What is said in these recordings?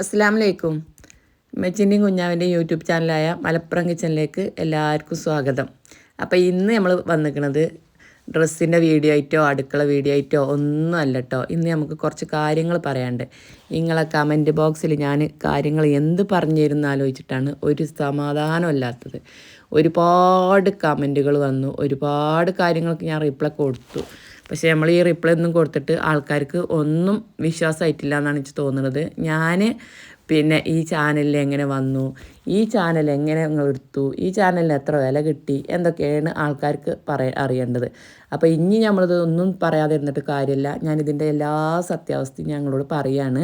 അസ്സാം വലൈക്കും മെച്ചിന്റെയും കുഞ്ഞാവിന്റെയും യൂട്യൂബ് ചാനലായ മലപ്പുറം കിച്ചണിലേക്ക് എല്ലാവർക്കും സ്വാഗതം. അപ്പോൾ ഇന്ന് നമ്മൾ വന്നിരിക്കുന്നത് ഡ്രസ്സിന്റെ വീഡിയോ ആയിട്ടോ അടുക്കള വീഡിയോ ആയിട്ടോ ഒന്നും അല്ല കേട്ടോ ഇന്ന് നമുക്ക് കുറച്ച് കാര്യങ്ങൾ പറയാണ്ട് നിങ്ങളെ കമന്റ് ബോക്സിൽ ഞാൻ കാര്യങ്ങൾ എന്ത് പറഞ്ഞു തരുന്ന ആലോചിച്ചിട്ടാണ് ഒരു സമാധാനമല്ലാത്തത്. ഒരുപാട് കമന്റുകൾ വന്നു. ഒരുപാട് കാര്യങ്ങൾക്ക് ഞാൻ റിപ്ലൈ കൊടുത്തു. പക്ഷേ നമ്മൾ ഈ റിപ്ലൈ ഒന്നും കൊടുത്തിട്ട് ആൾക്കാർക്ക് ഒന്നും വിശ്വാസമായിട്ടില്ല എന്നാണ് എനിക്ക് തോന്നുന്നത്. ഞാൻ പിന്നെ ഈ ചാനലിൽ എങ്ങനെ വന്നു? ഈ ചാനൽ എങ്ങനെ നിങ്ങൾ എടുത്തു? ഈ ചാനലിന് എത്ര വില കിട്ടി? എന്തൊക്കെയാണ് ആൾക്കാർക്ക് പറയ അറിയേണ്ടത്? അപ്പോൾ ഇനി നമ്മളിത് ഒന്നും പറയാതെ ഇരുന്നിട്ട് കാര്യമില്ല ഞാനിതിന്റെ എല്ലാ സത്യാവസ്ഥയും ഞങ്ങളോട് പറയാണ്.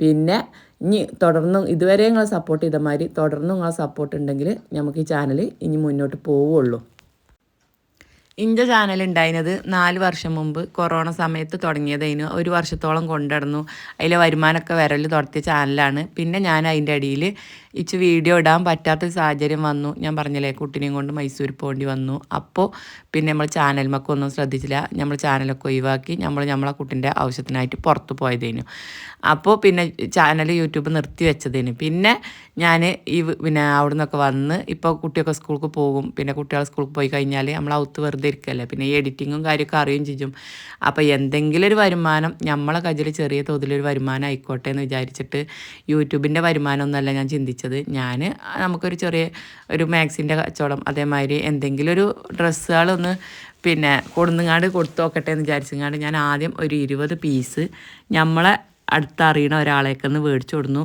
പിന്നെ ഇനി തുടർന്നും ഇതുവരെ നിങ്ങളെ സപ്പോർട്ട് ചെയ്ത മാതിരി തുടർന്നും നിങ്ങളെ സപ്പോർട്ട് ഉണ്ടെങ്കിൽ നമുക്ക് ഈ ചാനൽ ഇനി മുന്നോട്ട് പോവുള്ളൂ. ഇന്റെ ചാനൽ ഉണ്ടായിരുന്നത് നാല് വർഷം മുമ്പ് കൊറോണ സമയത്ത് തുടങ്ങിയതായിരുന്നു ഒരു വർഷത്തോളം കൊണ്ടുനടന്നു. അതിലെ വരുമാനമൊക്കെ വരൽ തുടത്തിയ ചാനലാണ് പിന്നെ ഞാൻ അതിന്റെ അടിയിൽ ഇച്ച് വീഡിയോ ഇടാൻ പറ്റാത്ത സാഹചര്യം വന്നു. ഞാൻ പറഞ്ഞില്ലേ കുട്ടിനെയും കൊണ്ട് മൈസൂർ പോകേണ്ടി വന്നു. അപ്പോൾ പിന്നെ നമ്മൾ ചാനൽമൊക്കെ ഒന്നും ശ്രദ്ധിച്ചില്ല. നമ്മൾ ചാനലൊക്കെ ഒഴിവാക്കി നമ്മൾ നമ്മളെ കുട്ടിന്റെ ആവശ്യത്തിനായിട്ട് പുറത്ത് പോയതേനു. അപ്പോൾ പിന്നെ ചാനൽ യൂട്യൂബ് നിർത്തി വെച്ചതേനു. പിന്നെ ഞാൻ ഈ പിന്നെ അവിടെ നിന്നൊക്കെ വന്ന് ഇപ്പോൾ കുട്ടിയൊക്കെ സ്കൂൾക്ക് പോകും. പിന്നെ കുട്ടികൾ സ്കൂൾക്ക് പോയി കഴിഞ്ഞാൽ നമ്മൾ ഔത്ത് വെറുതെ ഇരിക്കല്ലേ പിന്നെ ഈ എഡിറ്റിങ്ങും കാര്യമൊക്കെ അറിയുകയും ചെയ്യും. അപ്പോൾ എന്തെങ്കിലും ഒരു വരുമാനം നമ്മളെ കയ്യിൽ ചെറിയ തോതിലൊരു വരുമാനം ആയിക്കോട്ടെ എന്ന് വിചാരിച്ചിട്ട് യൂട്യൂബിന്റെ വരുമാനമൊന്നുമല്ല ഞാൻ ചിന്തിച്ചത്. ഞാൻ നമുക്കൊരു ചെറിയ ഒരു മാക്സിന്റെ കച്ചവടം അതേമാതിരി എന്തെങ്കിലും ഒരു ഡ്രസ്സുകളൊന്ന് പിന്നെ കൊടുന്നുങ്ങാണ്ട് കൊടുത്തു നോക്കട്ടെ എന്ന് വിചാരിച്ചങ്ങാണ്ട് ഞാൻ ആദ്യം ഒരു ഇരുപത് പീസ് നമ്മളെ അടുത്തറിയണ ഒരാളേക്കൊന്ന് മേടിച്ചു കൊടുന്നു.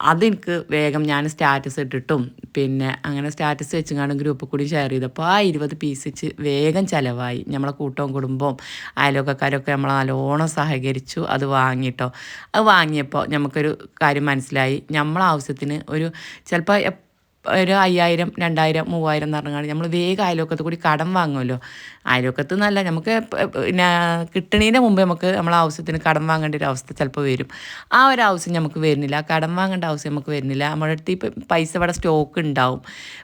അതെനിക്ക് വേഗം ഞാൻ സ്റ്റാറ്റസ് ഇട്ടിട്ടും പിന്നെ അങ്ങനെ സ്റ്റാറ്റസ് വെച്ചുങ്ങാണ്ട് ഗ്രൂപ്പ് കൂടി ഷെയർ ചെയ്തപ്പോൾ ആ ഇരുപത് പീസ് വെച്ച് വേഗം ചിലവായി. നമ്മളെ കൂട്ടവും കുടുംബവും അയലോക്കക്കാരൊക്കെ നമ്മൾ നല്ലോണം സഹകരിച്ചു അത് വാങ്ങിയിട്ടോ അത് വാങ്ങിയപ്പോൾ നമുക്കൊരു കാര്യം മനസ്സിലായി. നമ്മളെ ആവശ്യത്തിന് ഒരു ചിലപ്പോൾ ഒരു അയ്യായിരം രണ്ടായിരം മൂവായിരം എന്ന് പറഞ്ഞാൽ നമ്മൾ വേഗം അയലോക്കത്ത് കൂടി കടം വാങ്ങുമല്ലോ. അയലോക്കത്ത് നല്ല നമുക്ക് പിന്നെ കിട്ടണതിന്റെ മുമ്പ് നമുക്ക് നമ്മൾ ആവശ്യത്തിന് കടം വാങ്ങേണ്ട ഒരു അവസ്ഥ ചിലപ്പോൾ വരും. ആ ഒരു ആവശ്യം നമുക്ക് വരുന്നില്ല. കടം വാങ്ങേണ്ട ആവശ്യം നമുക്ക് വരുന്നില്ല. നമ്മുടെ അടുത്ത് പൈസ ഇവിടെ സ്റ്റോക്ക് ഉണ്ടാവും.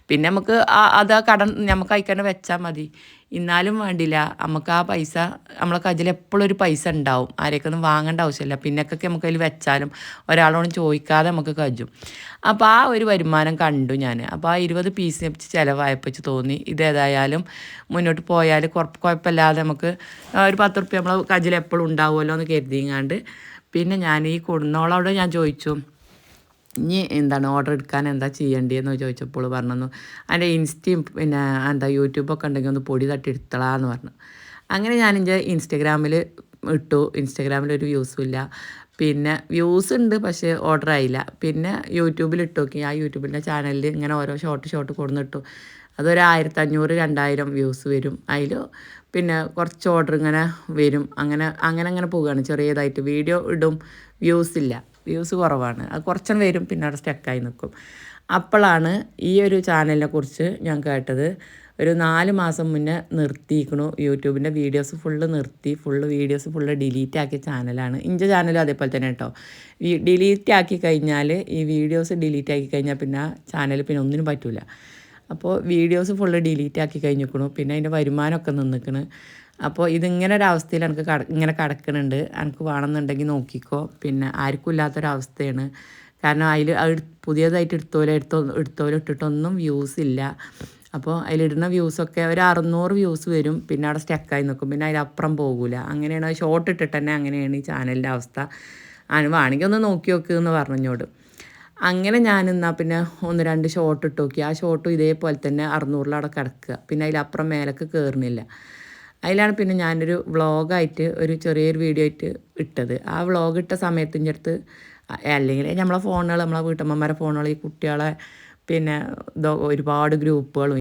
പിന്നെ നമുക്ക് അത് ആ കടം നമുക്ക് അയക്കാണ്ട് വെച്ചാൽ മതി. എന്നാലും വേണ്ടില്ല. നമുക്ക് ആ പൈസ നമ്മളെ കയ്യിൽ എപ്പോഴും ഒരു പൈസ ഉണ്ടാവും. ആരെയൊക്കെ വാങ്ങേണ്ട ആവശ്യമില്ല. പിന്നൊക്കെ നമുക്ക് അതിൽ വെച്ചാലും ഒരാളോടും ചോദിക്കാതെ നമുക്ക് കജ്ജും അപ്പോൾ ആ ഒരു വരുമാനം കണ്ടു ഞാൻ അപ്പോൾ ആ ഇരുപത് പീസ് വെച്ച് ചിലവായപ്പോൾ തോന്നി ഇതേതായാലും മുന്നോട്ട് പോയാൽ കുഴപ്പമില്ലാതെ നമുക്ക് ഒരു പത്ത് റുപ്യ നമ്മളെ കജിൽ എപ്പോഴും ഉണ്ടാവുമല്ലോ എന്ന് കരുതിയങ്ങാണ്ട് പിന്നെ ഞാൻ ഈ കുടുന്നോളോട് ഞാൻ ചോദിച്ചു. ഇനി എന്താണ് ഓർഡർ എടുക്കാൻ എന്താ ചെയ്യേണ്ടതെന്ന് ചോദിച്ചപ്പോൾ പറഞ്ഞു അതിന്റെ ഇൻസ്റ്റയും പിന്നെ എന്താ യൂട്യൂബൊക്കെ ഉണ്ടെങ്കിൽ ഒന്ന് പൊടി തട്ടി എടുത്തളാന്ന് പറഞ്ഞു. അങ്ങനെ ഞാൻ എന്റെ ഇൻസ്റ്റഗ്രാമിൽ ഇട്ടു. ഇൻസ്റ്റഗ്രാമിൽ ഒരു വ്യൂസും ഇല്ല. പിന്നെ വ്യൂസ് ഉണ്ട് പക്ഷേ ഓർഡർ ആയില്ല. പിന്നെ യൂട്യൂബിൽ ഇട്ടു നോക്കി. ആ യൂട്യൂബിന്റെ ചാനലിൽ ഇങ്ങനെ ഓരോ ഷോർട്ട് ഷോർട്ട് കൊടുന്നിട്ടു അതൊരു ആയിരത്തഞ്ഞൂറ് രണ്ടായിരം വ്യൂസ് വരും. അതിൽ പിന്നെ കുറച്ച് ഓർഡർ ഇങ്ങനെ വരും. അങ്ങനെ അങ്ങനെ അങ്ങനെ പോവുകയാണ്. ചെറിയതായിട്ട് വീഡിയോ ഇടും വ്യൂസ് ഇല്ല. വ്യൂസ് കുറവാണ്. അത് കുറച്ചും വരും പിന്നെ അവിടെ സ്റ്റക്കായി നിൽക്കും അപ്പോഴാണ് ഈ ഒരു ചാനലിനെ കുറിച്ച് ഞാൻ കേട്ടത്. ഒരു നാല് മാസം മുന്നേ നിർത്തിയിരിക്കണു യൂട്യൂബിന്റെ വീഡിയോസ് ഫുള്ള് നിർത്തി ഫുള്ള് വീഡിയോസ് ഫുള്ള് ഡിലീറ്റ് ആക്കിയ ചാനലാണ് ഇഞ്ച ചാനലും അതേപോലെ തന്നെ കേട്ടോ ഡിലീറ്റ് ആക്കി കഴിഞ്ഞാൽ ഈ വീഡിയോസ് ഡിലീറ്റ് ആക്കി കഴിഞ്ഞാൽ പിന്നെ ചാനൽ പിന്നെ ഒന്നിനും പറ്റില്ല അപ്പോൾ വീഡിയോസ് ഫുള്ള് ഡിലീറ്റ് ആക്കി കഴിഞ്ഞിരിക്കണു. പിന്നെ അതിന്റെ വരുമാനമൊക്കെ നിന്നിക്കണ്. അപ്പോൾ ഇതിങ്ങനെ ഒരു അവസ്ഥയിൽ എനിക്ക് കട ഇങ്ങനെ കിടക്കുന്നുണ്ട് എനിക്ക് വേണമെന്നുണ്ടെങ്കിൽ നോക്കിക്കോ. പിന്നെ ആർക്കും ഇല്ലാത്തൊരവസ്ഥയാണ് കാരണം അതിൽ പുതിയതായിട്ട് എടുത്തോലെ എടുത്തോ എടുത്തോലെ ഇട്ടിട്ടൊന്നും വ്യൂസ് ഇല്ല. അപ്പോൾ അതിലിടുന്ന വ്യൂസൊക്കെ ഒരു അറുന്നൂറ് വ്യൂസ് വരും. പിന്നെ അവിടെ സ്റ്റക്കായി നിൽക്കും പിന്നെ അതിലപ്പുറം പോകില്ല അങ്ങനെയാണ് ഷോർട്ട് ഇട്ടിട്ട് തന്നെ അങ്ങനെയാണ് ഈ ചാനലിന്റെ അവസ്ഥ. വേണമെങ്കിൽ ഒന്ന് നോക്കി നോക്ക് എന്ന് പറഞ്ഞോട് അങ്ങനെ ഞാൻ എന്നാൽ പിന്നെ ഒന്ന് രണ്ട് ഷോർട്ട് ഇട്ട് നോക്കി ആ ഷോർട്ടും ഇതേപോലെ തന്നെ അറുന്നൂറിലവിടെ കിടക്കുക. പിന്നെ അതിലപ്പുറം മേലൊക്കെ കയറുന്നില്ല അതിലാണ് പിന്നെ ഞാനൊരു വ്ളോഗായിട്ട് ഒരു ചെറിയൊരു വീഡിയോ ആയിട്ട് ഇട്ടത്. ആ വ്ളോഗ് ഇട്ട സമയത്തിന്റെ അടുത്ത് അല്ലെങ്കിൽ നമ്മളെ ഫോണുകൾ നമ്മളെ വീട്ടമ്മമാരെ ഫോണുകൾ ഈ കുട്ടികളെ പിന്നെ ഒരുപാട് ഗ്രൂപ്പുകളും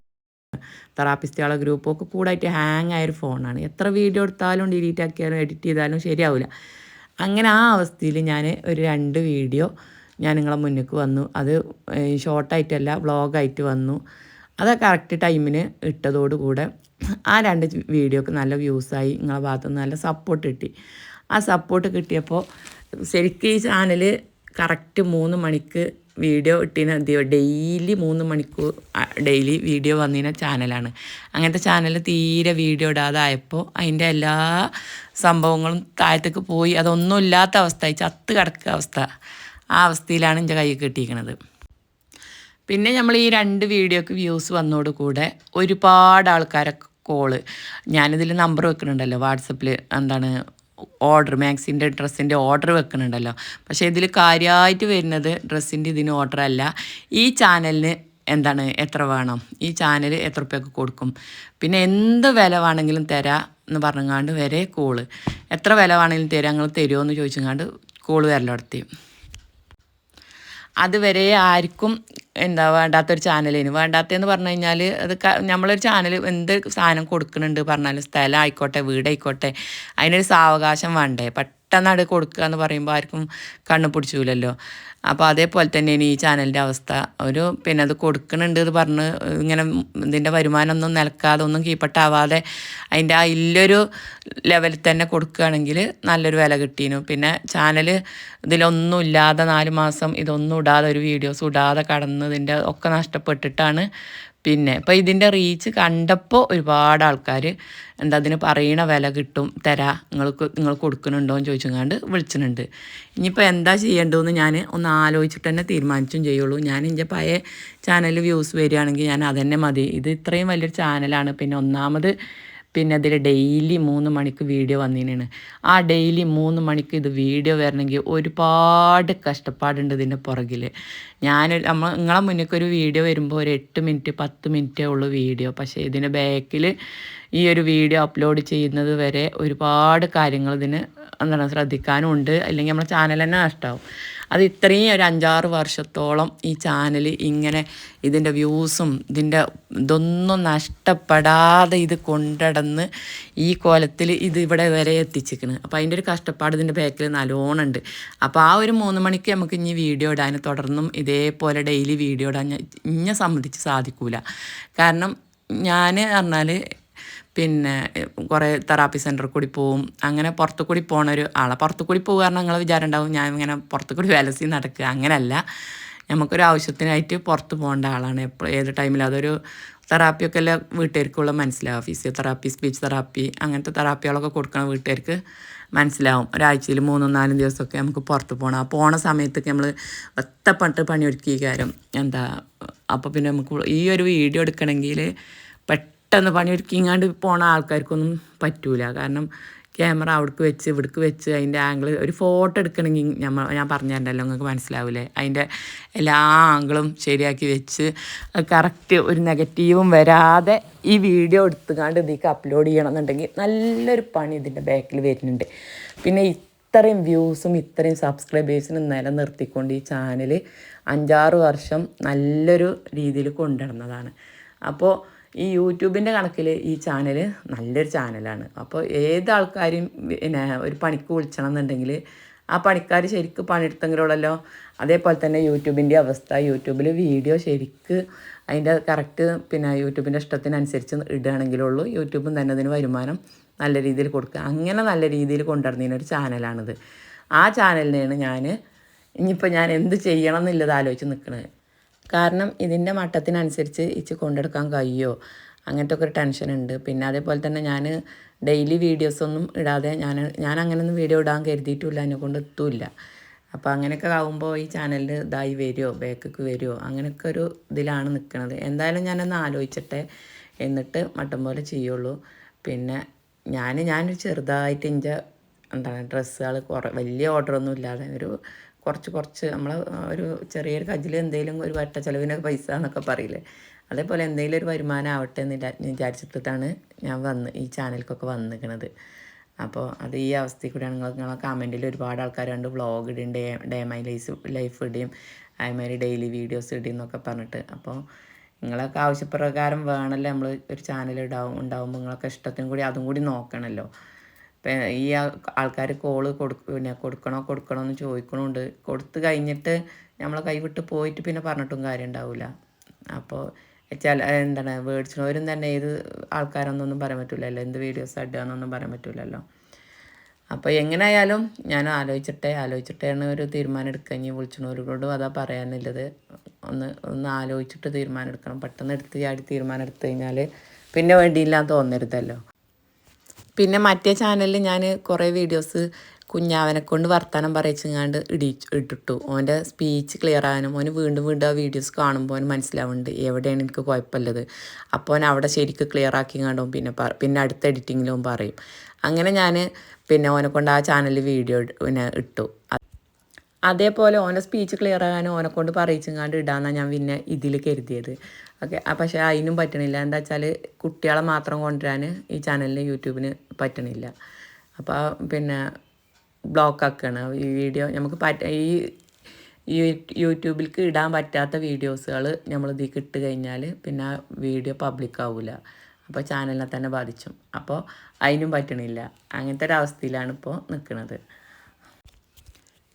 തെറാപ്പിസ്റ്റുകളെ ഗ്രൂപ്പും ഒക്കെ കൂടായിട്ട് ഹാങ് ആയൊരു ഫോണാണ്. എത്ര വീഡിയോ എടുത്താലും ഡിലീറ്റ് ആക്കിയാലും എഡിറ്റ് ചെയ്താലും ശരിയാവില്ല അങ്ങനെ ആ അവസ്ഥയിൽ ഞാൻ ഒരു രണ്ട് വീഡിയോ ഞാൻ നിങ്ങളെ മുന്നിലേക്ക് വന്നു. അത് ഷോർട്ടായിട്ടല്ല വ്ളോഗായിട്ട് വന്നു. അത് കറക്റ്റ് ടൈമിന് ഇട്ടതോടുകൂടെ ആ രണ്ട് വീഡിയോക്ക് നല്ല വ്യൂസായി നിങ്ങളെ ഭാഗത്തുനിന്ന് നല്ല സപ്പോർട്ട് കിട്ടി. ആ സപ്പോർട്ട് കിട്ടിയപ്പോൾ ശരിക്കും ഈ ചാനൽ കറക്റ്റ് മൂന്ന് മണിക്ക് വീഡിയോ ഇട്ടിന ഡെയിലി മൂന്ന് മണിക്കൂർ ഡെയിലി വീഡിയോ വന്നിന ചാനലാണ് അങ്ങനത്തെ ചാനൽ തീരെ വീഡിയോ ഇടാതായപ്പോൾ അതിന്റെ എല്ലാ സംഭവങ്ങളും താഴത്തേക്ക് പോയി. അതൊന്നും ഇല്ലാത്ത അവസ്ഥ ചത്ത് കിടക്കുക അവസ്ഥ. ആ അവസ്ഥയിലാണ് എന്റെ കൈ കിട്ടിയിരിക്കുന്നത് പിന്നെ നമ്മൾ ഈ രണ്ട് വീഡിയോക്ക് വ്യൂസ് വന്നോട് കൂടെ ഒരുപാട് ആൾക്കാരെ കോൾ. ഞാനിതിൽ നമ്പർ വെക്കുന്നുണ്ടല്ലോ വാട്സപ്പിൽ എന്താണ് ഓർഡർ മാക്സിന്റെ ഡ്രസ്സിന്റെ ഓർഡർ വെക്കുന്നുണ്ടല്ലോ പക്ഷേ ഇതിൽ കാര്യമായിട്ട് വരുന്നത് ഡ്രസ്സിന്റെ ഇതിന് ഓർഡർ അല്ല. ഈ ചാനലിന് എന്താണ് എത്ര വേണം? ഈ ചാനൽ എത്ര റുപ്യൊക്കെ കൊടുക്കും? പിന്നെ എന്ത് വില വേണമെങ്കിലും തരാം എന്ന് പറഞ്ഞങ്ങാണ്ട് വരെ കോൾ. എത്ര വില വേണമെങ്കിലും തരാം ഞങ്ങൾ തരുമോ എന്ന് ചോദിച്ചങ്ങാണ്ട് കോൾ വരലോടത്തി. അതുവരെ ആർക്കും എന്താ വേണ്ടാത്തൊരു ചാനലിന്. വേണ്ടാത്തതെന്ന് പറഞ്ഞു കഴിഞ്ഞാൽ അത് നമ്മളൊരു ചാനൽ എന്ത് സാധനം കൊടുക്കുന്നുണ്ട് പറഞ്ഞാലും സ്ഥലം ആയിക്കോട്ടെ വീടായിക്കോട്ടെ അതിനൊരു സാവകാശം വേണ്ടേ? പെട്ടെന്ന് അവിടെ കൊടുക്കുക എന്ന് പറയുമ്പോൾ ആർക്കും കണ്ണു പിടിച്ചൂലല്ലോ. അപ്പോൾ അതേപോലെ തന്നെയാണ് ഈ ചാനലിന്റെ അവസ്ഥ. ഒരു പിന്നെ അത് കൊടുക്കുന്നുണ്ട് എന്ന് പറഞ്ഞ് ഇങ്ങനെ ഇതിന്റെ വരുമാനമൊന്നും നിലക്കാതെ ഒന്നും കീപ്പട്ടാവാതെ അതിന്റെ ആ ഇല്ലൊരു ലെവലിൽ തന്നെ കൊടുക്കുകയാണെങ്കിൽ നല്ലൊരു വില കിട്ടീനു. പിന്നെ ചാനൽ ഇതിലൊന്നും ഇല്ലാതെ നാല് മാസം ഇതൊന്നും ഇടാതെ ഒരു വീഡിയോസ് ഇടാതെ കടന്നതിന്റെ ഒക്കെ നഷ്ടപ്പെട്ടിട്ടാണ് പിന്നെ ഇപ്പോൾ ഇതിന്റെ റീച്ച് കണ്ടപ്പോൾ ഒരുപാട് ആൾക്കാർ എന്താ അതിന് പറയണ വില കിട്ടും തരാ നിങ്ങൾക്ക് നിങ്ങൾ കൊടുക്കുന്നുണ്ടോ എന്ന് ചോദിച്ചുകൊണ്ട് വിളിച്ചിട്ടുണ്ട്. ഇനിയിപ്പോൾ എന്താ ചെയ്യേണ്ടതെന്ന് ഞാൻ ഒന്ന് ആലോചിച്ചിട്ട് തന്നെ തീരുമാനിച്ചും ചെയ്യുള്ളൂ. ഞാൻ എന്റെ പഴയ ചാനൽ വ്യൂസ് വരികയാണെങ്കിൽ ഞാൻ അതന്നെ മതി. ഇത് ഇത്രയും വലിയൊരു ചാനലാണ് പിന്നെ ഒന്നാമത് പിന്നെ അതിൽ ഡെയിലി മൂന്ന് മണിക്ക് വീഡിയോ വന്നിനാണ്. ആ ഡെയിലി മൂന്ന് മണിക്ക് ഇത് വീഡിയോ വരണമെങ്കിൽ ഒരുപാട് കഷ്ടപ്പാടുണ്ട് ഇതിന്റെ പുറകിൽ ഞാൻ നമ്മൾ നിങ്ങളെ മുന്നിലേക്ക് ഒരു വീഡിയോ വരുമ്പോൾ ഒരു എട്ട് മിനിറ്റ് പത്ത് മിനിറ്റേ ഉള്ളൂ വീഡിയോ. പക്ഷേ ഇതിന്റെ ബാക്കിൽ ഈ ഒരു വീഡിയോ അപ്ലോഡ് ചെയ്യുന്നത് വരെ ഒരുപാട് കാര്യങ്ങൾ ഇതിന് എന്താണ് ശ്രദ്ധിക്കാനുണ്ട്. അല്ലെങ്കിൽ നമ്മുടെ ചാനൽ തന്നെ നഷ്ടമാവും അത് ഇത്രയും ഒരു അഞ്ചാറ് വർഷത്തോളം ഈ ചാനൽ ഇങ്ങനെ ഇതിന്റെ വ്യൂസും ഇതിന്റെ ഇതൊന്നും നഷ്ടപ്പെടാതെ ഇത് കൊണ്ടടന്ന് ഈ കോലത്തിൽ ഇത് ഇവിടെ വരെ എത്തിച്ചിരിക്കണ്. അപ്പോൾ അതിന്റെ ഒരു കഷ്ടപ്പാട് ഇതിന്റെ ബാക്കിൽ നല്ലോണം ഉണ്ട്. അപ്പോൾ ആ ഒരു മൂന്ന് മണിക്ക് നമുക്ക് ഇനി വീഡിയോ ഇടാൻ തുടർന്നും ഇതേപോലെ ഡെയിലി വീഡിയോ ഇടാൻ ഞാൻ- ഇന്നെ സംബന്ധിച്ച് സാധിക്കൂല. കാരണം ഞാൻ പറഞ്ഞാൽ പിന്നെ കുറേ തെറാപ്പി സെന്ററിൽ കൂടി പോവും. അങ്ങനെ പുറത്തു കൂടി പോണ ഒരു ആളെ. പുറത്തു കൂടി പോകുക കാരണം നിങ്ങൾ വിചാരം ഉണ്ടാവും ഞാൻ ഇങ്ങനെ പുറത്തു കൂടി വലസി നടക്കുക. അങ്ങനെയല്ല നമുക്കൊരു ആവശ്യത്തിനായിട്ട് പുറത്ത് പോകേണ്ട ആളാണ് എപ്പോൾ ഏത് ടൈമിലും. അതൊരു തെറാപ്പിയൊക്കെ അല്ല വീട്ടുകാർക്കുള്ള മനസ്സിലാവും. ഫിസിയോതെറാപ്പി സ്പീച്ച് തെറാപ്പി അങ്ങനത്തെ തെറാപ്പികളൊക്കെ കൊടുക്കണ വീട്ടുകാർക്ക് മനസ്സിലാവും. ഒരാഴ്ചയിൽ മൂന്നും നാലും ദിവസമൊക്കെ നമുക്ക് പുറത്ത് പോകണം ആ പോണ സമയത്തൊക്കെ നമ്മൾ ഒറ്റപ്പെട്ട് പണിയൊരുക്കി കാര്യം. എന്താ അപ്പോൾ പിന്നെ നമുക്ക് ഈ ഒരു വീഡിയോ എടുക്കണമെങ്കിൽ പെട്ടെന്ന് പണിയൊരുക്കിങ്ങാണ്ട് പോണ ആൾക്കാർക്കൊന്നും പറ്റൂല. കാരണം ക്യാമറ അവിടേക്ക് വെച്ച് ഇവിടേക്ക് വെച്ച് അതിന്റെ ആംഗിൾ ഒരു ഫോട്ടോ എടുക്കണമെങ്കിൽ ഞമ്മ ഞാൻ പറഞ്ഞു തരണ്ടല്ലോ നിങ്ങൾക്ക് മനസ്സിലാവില്ലേ അതിന്റെ എല്ലാ ആംഗിളും ശരിയാക്കി വെച്ച് കറക്റ്റ് ഒരു നെഗറ്റീവും വരാതെ ഈ വീഡിയോ എടുത്തുകൊണ്ട് ഇതിലേക്ക് അപ്ലോഡ് ചെയ്യണമെന്നുണ്ടെങ്കിൽ നല്ലൊരു പണി ഇതിന്റെ ബാക്കിൽ വരുന്നുണ്ട്. പിന്നെ ഇത്രയും വ്യൂസും ഇത്രയും സബ്സ്ക്രൈബേഴ്സിനും നിലനിർത്തിക്കൊണ്ട് ഈ ചാനൽ അഞ്ചാറ് വർഷം നല്ലൊരു രീതിയിൽ കൊണ്ടുവരുന്നതാണ് അപ്പോൾ ഈ യൂട്യൂബിന്റെ കണക്കിൽ ഈ ചാനൽ നല്ലൊരു ചാനലാണ്. അപ്പോൾ ഏത് ആൾക്കാരും പിന്നെ ഒരു പണിക്ക് വിളിച്ചണം എന്നുണ്ടെങ്കിൽ ആ പണിക്കാർ ശരിക്ക് പണിയെടുത്തെങ്കിലുള്ളല്ലോ. അതേപോലെ തന്നെ യൂട്യൂബിന്റെ അവസ്ഥ യൂട്യൂബിൽ വീഡിയോ ശരിക്ക് അതിന്റെ കറക്റ്റ് പിന്നെ യൂട്യൂബിന്റെ ഇഷ്ടത്തിനനുസരിച്ച് ഇടുകയാണെങ്കിലുള്ളൂ. യൂട്യൂബും തന്നെ അതിന് വരുമാനം നല്ല രീതിയിൽ കൊടുക്കുക. അങ്ങനെ നല്ല രീതിയിൽ കൊണ്ടുവരുന്നതിനൊരു ചാനലാണിത്. ആ ചാനലിനെയാണ് ഞാൻ ഇനിയിപ്പോൾ ഞാൻ എന്ത് ചെയ്യണം എന്നുള്ളത് ആലോചിച്ച് നിൽക്കുന്നത് കാരണം ഇതിന്റെ മട്ടത്തിനനുസരിച്ച് ഇച്ച് കൊണ്ടെടുക്കാൻ കഴിയുമോ അങ്ങനത്തെ ഒക്കെ ഒരു ടെൻഷൻ ഉണ്ട്. പിന്നെ അതേപോലെ തന്നെ ഞാൻ ഡെയിലി വീഡിയോസൊന്നും ഇടാതെ ഞാൻ ഞാൻ അങ്ങനെയൊന്നും വീഡിയോ ഇടാൻ കരുതിയിട്ടില്ല എന്നെ കൊണ്ട് എത്തൂല്ല. അപ്പോൾ അങ്ങനെയൊക്കെ ആകുമ്പോൾ ഈ ചാനലിൽ ഇതായി വരുമോ ബേക്കൊക്കെ വരുമോ അങ്ങനെയൊക്കെ ഒരു ഇതിലാണ് നിൽക്കുന്നത് എന്തായാലും ഞാനൊന്ന് ആലോചിച്ചിട്ടെ എന്നിട്ട് മട്ടം പോലെ ചെയ്യുള്ളൂ. പിന്നെ ഞാൻ ഞാനൊരു ചെറുതായിട്ട് എന്റെ എന്താണ് ഡ്രസ്സുകൾ കുറേ വലിയ ഓർഡറൊന്നും ഇല്ലാതെ ഒരു കുറച്ച് കുറച്ച് നമ്മൾ ഒരു ചെറിയൊരു കജിൽ എന്തെങ്കിലും ഒരു വട്ട ചിലവിനൊക്കെ പൈസ എന്നൊക്കെ പറയില്ലേ? അതേപോലെ എന്തെങ്കിലും ഒരു വരുമാനം ആവട്ടെ എന്ന് വിചാരിച്ചിട്ടിട്ടാണ് ഞാൻ വന്ന് ഈ ചാനലിലേക്കൊക്കെ വന്നിരിക്കണത് അപ്പോൾ അത് ഈ അവസ്ഥയിൽ കൂടിയാണ് നിങ്ങൾ നിങ്ങളെ കമന്റിൽ ഒരുപാട് ആൾക്കാരുണ്ട് വ്ളോഗ് ഇടും day day my life life ഇടുകയും അതേമാതിരി ഡെയിലി വീഡിയോസ് ഇടും എന്നൊക്കെ പറഞ്ഞിട്ട്. അപ്പോൾ നിങ്ങളൊക്കെ ആവശ്യപ്രകാരം വേണമല്ലോ നമ്മൾ ഒരു ചാനൽ ഇടാവും ഉണ്ടാവുമ്പോൾ നിങ്ങളൊക്കെ ഇഷ്ടത്തിനും കൂടി അതും കൂടി നോക്കണമല്ലോ ഈ ആൾക്കാർ കോൾ കൊടുക്ക പിന്നെ കൊടുക്കണോ കൊടുക്കണോ എന്ന് ചോദിക്കണുണ്ട്. കൊടുത്തു കഴിഞ്ഞിട്ട് നമ്മളെ കൈവിട്ട് പോയിട്ട് പിന്നെ പറഞ്ഞിട്ടും കാര്യം ഉണ്ടാവില്ല അപ്പോൾ ചില എന്താണ് മേടിച്ചവരും തന്നെ ഏത് ആൾക്കാരൊന്നൊന്നും പറയാൻ പറ്റില്ലല്ലോ എന്ത് വീഡിയോസ് ഇടുകയെന്നൊന്നും പറയാൻ പറ്റില്ലല്ലോ അപ്പോൾ എങ്ങനെയായാലും ഞാൻ ആലോചിച്ചിട്ടേ ആലോചിച്ചിട്ടാണ് ഒരു തീരുമാനം എടുക്കുക ഇനി വിളിച്ചവരോടും അതാ പറയാനുള്ളത്. ഒന്ന് ഒന്ന് ആലോചിച്ചിട്ട് തീരുമാനം എടുക്കണം. പെട്ടെന്ന് എടുത്ത് ചാടി തീരുമാനം എടുത്തു കഴിഞ്ഞാൽ പിന്നെ വേണ്ടിയില്ല തോന്നരുതല്ലോ. പിന്നെ മറ്റേ ചാനലിൽ ഞാൻ കുറേ വീഡിയോസ് കുഞ്ഞാവനെ കൊണ്ട് വർത്തമാനം പറയിച്ചങ്ങാണ്ട് ഇടി ഇട്ടിട്ടു. ഓന്റെ സ്പീച്ച് ക്ലിയർ ആകാനും ഓന് വീണ്ടും വീണ്ടും ആ വീഡിയോസ് കാണുമ്പോൾ ഓന് മനസ്സിലാവുന്നുണ്ട് എവിടെയാണ് എനിക്ക് കുഴപ്പമില്ലത് അപ്പോൾ ഓൻ അവിടെ ശരിക്ക് ക്ലിയർ ആക്കിങ്ങാണ്ടും പിന്നെ പിന്നെ അടുത്ത എഡിറ്റിങ്ങിലും പറയും. അങ്ങനെ ഞാൻ പിന്നെ ഓനെ കൊണ്ട് ആ ചാനലിൽ വീഡിയോ പിന്നെ ഇട്ടു. അതേപോലെ ഓന്റെ സ്പീച്ച് ക്ലിയർ ആകാനും ഓനെ കൊണ്ട് പറയിച്ചെങ്ങാണ്ട് ഇടാന്നാണ് ഞാൻ പിന്നെ ഇതിൽ കരുതിയത്. ഓക്കെ പക്ഷേ അതിനും പറ്റണില്ല. എന്താ വെച്ചാൽ കുട്ടികളെ മാത്രം കൊണ്ടുവരാൻ ഈ ചാനലിന് യൂട്യൂബിന് പറ്റണില്ല. അപ്പോൾ പിന്നെ ബ്ലോക്ക് ആക്കുകയാണ് ഈ വീഡിയോ നമുക്ക് പറ്റ ഈ യൂട്യൂബിലേക്ക് ഇടാൻ പറ്റാത്ത വീഡിയോസുകൾ നമ്മൾ ഇതിൽ ഇട്ട് കഴിഞ്ഞാൽ പിന്നെ ആ വീഡിയോ പബ്ലിക് ആവില്ല അപ്പോൾ ചാനലിനെ തന്നെ ബാധിച്ചു. അപ്പോൾ അതിനും പറ്റണില്ല. അങ്ങനത്തെ ഒരു അവസ്ഥയിലാണ് ഇപ്പോൾ നിൽക്കുന്നത്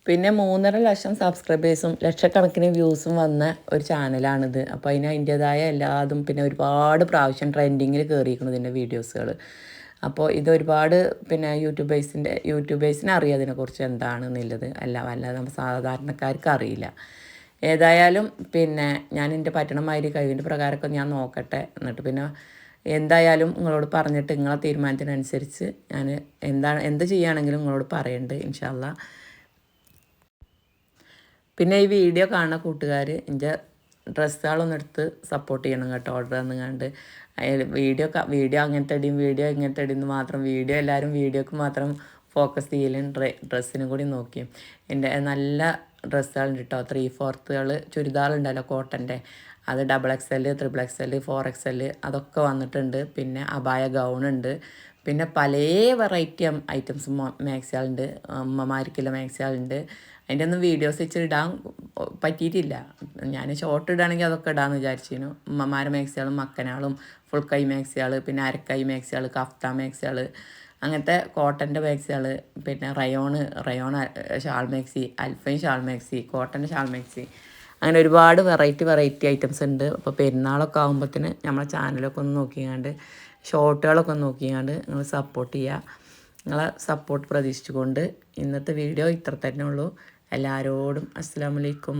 പിന്നെ മൂന്നര ലക്ഷം സബ്സ്ക്രൈബേഴ്സും ലക്ഷക്കണക്കിന് വ്യൂസും വന്ന ഒരു ചാനലാണിത് അപ്പോൾ അതിന് അതിന്റേതായ എല്ലാതും പിന്നെ ഒരുപാട് പ്രാവശ്യം ട്രെൻഡിങ്ങിൽ കയറിയിരിക്കുന്നു ഇതിന്റെ വീഡിയോസുകൾ അപ്പോൾ ഇതൊരുപാട് പിന്നെ യൂട്യൂബേഴ്സിന്റെ യൂട്യൂബേഴ്സിന് അറിയാം ഇതിനെക്കുറിച്ച് എന്താണെന്നുള്ളത്. അല്ല അല്ലാതെ നമ്മൾ സാധാരണക്കാർക്ക് അറിയില്ല. ഏതായാലും പിന്നെ ഞാൻ എന്റെ പറ്റണമാതിരി കഴിവിന്റെ പ്രകാരമൊക്കെ ഞാൻ നോക്കട്ടെ എന്നിട്ട് പിന്നെ എന്തായാലും നിങ്ങളോട് പറഞ്ഞിട്ട് നിങ്ങളെ തീരുമാനത്തിനനുസരിച്ച് ഞാൻ എന്താണ് എന്ത് ചെയ്യുകയാണെങ്കിലും നിങ്ങളോട് പറയുന്നുണ്ട് ഇൻഷാല്ല പിന്നെ ഈ വീഡിയോ കാണുന്ന കൂട്ടുകാർ എന്റെ ഡ്രസ്സുകളൊന്നും എടുത്ത് സപ്പോർട്ട് ചെയ്യണം കേട്ടോ ഓർഡർ തന്നുകൊണ്ട് അതിൽ വീഡിയോ വീഡിയോ അങ്ങനത്തെ അടിയും വീഡിയോ ഇങ്ങനത്തെ അടിയെന്ന് മാത്രം വീഡിയോ എല്ലാവരും വീഡിയോക്ക് മാത്രം ഫോക്കസ് ചെയ്യലും ഡ്രെ ഡ്രസ്സിനും കൂടി നോക്കി. എന്റെ നല്ല ഡ്രസ്സുകളുണ്ട് കേട്ടോ ത്രീ ഫോർത്തുകൾ ചുരിദാറുണ്ടല്ലോ കോട്ടന്റെ. അത് double X L triple X L four X L അതൊക്കെ വന്നിട്ടുണ്ട്. പിന്നെ അബായ ഉണ്ട്. പിന്നെ പല വെറൈറ്റി ഐറ്റംസ് മാക്സിയാളുണ്ട് അമ്മമാർക്കുള്ള മാക്സികളുണ്ട് അതിന്റെ ഒന്നും വീഡിയോസ് ഇച്ചിരിടാൻ പറ്റിയിട്ടില്ല. ഞാൻ ഷോർട്ട് ഇടുകയാണെങ്കിൽ അതൊക്കെ ഇടാമെന്ന് വിചാരിച്ചിരുന്നു. ഉമ്മമാരെ മാക്സികളും മക്കനാളും ഫുൾ കൈ മാക്സികൾ പിന്നെ അരക്കൈ മാക്സികൾ കഫ്ത മാക്സികൾ അങ്ങനത്തെ കോട്ടന്റെ മാക്സികൾ പിന്നെ റയോണ് റയോൺ ഷാൾ മാക്സി അൽഫൈൻ ഷാൾ മാക്സി കോട്ടന്റെ ഷാൾ മാക്സി അങ്ങനെ ഒരുപാട് വെറൈറ്റി വെറൈറ്റി ഐറ്റംസ് ഉണ്ട്. അപ്പോൾ പെരുന്നാളൊക്കെ ആകുമ്പോഴത്തേന് നമ്മളെ ചാനലൊക്കെ ഒന്ന് നോക്കിയാണ്ട് ഷോർട്ടുകളൊക്കെ ഒന്ന് നോക്കിയാണ്ട് നിങ്ങൾ സപ്പോർട്ട് ചെയ്യുക. നിങ്ങളെ സപ്പോർട്ട് പ്രതീക്ഷിച്ചുകൊണ്ട് ഇന്നത്തെ വീഡിയോ ഇത്ര തന്നെ ഉള്ളൂ. എല്ലാവരോടും അസ്സാം വലൈക്കും